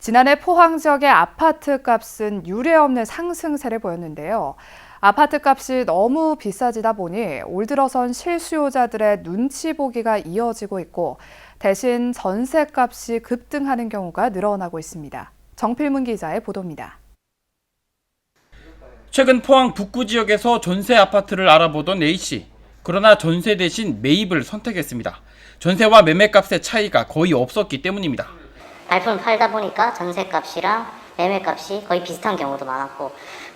지난해 포항 지역의 아파트 값은 유례없는 상승세를 보였는데요. 아파트 값이 너무 비싸지다 보니 올 들어선 실수요자들의 눈치 보기가 이어지고 있고 대신 전세 값이 급등하는 경우가 늘어나고 있습니다. 정필문 기자의 보도입니다. 최근 포항 북구 지역에서 전세 아파트를 알아보던 A씨. 그러나 전세 대신 매입을 선택했습니다. 전세와 매매값의 차이가 거의 없었기 때문입니다. 발품을 팔다 보니까 전세값이랑 매매값이 거의 비슷한 경우도 많았고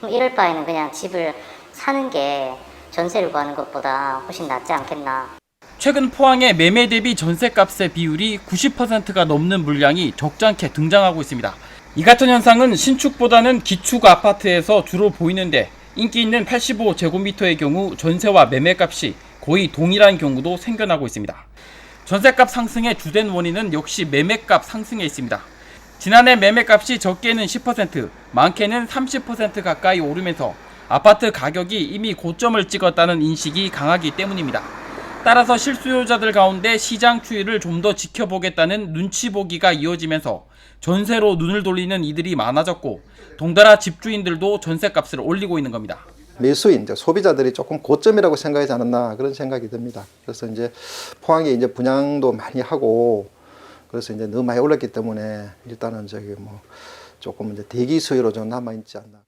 이럴 바에는 그냥 집을 사는 게 전세를 구하는 것보다 훨씬 낫지 않겠나 최근 포항의 매매 대비 전세값의 비율이 90%가 넘는 물량이 적잖게 등장하고 있습니다. 이 같은 현상은 신축보다는 기축 아파트에서 주로 보이는데 인기 있는 85제곱미터의 경우 전세와 매매값이 거의 동일한 경우도 생겨나고 있습니다. 전세값 상승의 주된 원인은 역시 매매값 상승에 있습니다. 지난해 매매값이 적게는 10%, 많게는 30% 가까이 오르면서 아파트 가격이 이미 고점을 찍었다는 인식이 강하기 때문입니다. 따라서 실수요자들 가운데 시장 추이를 좀 더 지켜보겠다는 눈치 보기가 이어지면서 전세로 눈을 돌리는 이들이 많아졌고 동달아 집주인들도 전세값을 올리고 있는 겁니다. 매수인, 소비자들이 조금 고점이라고 생각하지 않았나 그런 생각이 듭니다. 그래서 이제 포항에 이제 분양도 많이 하고 그래서 이제 너무 많이 올랐기 때문에 일단은 저기 뭐 조금 이제 대기 수요로 좀 남아 있지 않나.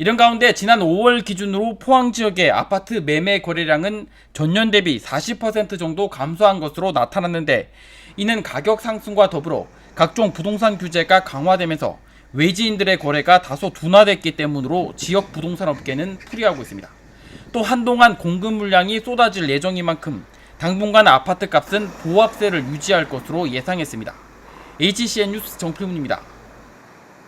이런 가운데 지난 5월 기준으로 포항 지역의 아파트 매매 거래량은 전년 대비 40% 정도 감소한 것으로 나타났는데 이는 가격 상승과 더불어 각종 부동산 규제가 강화되면서 외지인들의 거래가 다소 둔화됐기 때문으로 지역 부동산 업계는 풀이하고 있습니다. 또 한동안 공급 물량이 쏟아질 예정인 만큼 당분간 아파트 값은 보합세를 유지할 것으로 예상했습니다. HCN 뉴스 정필문입니다.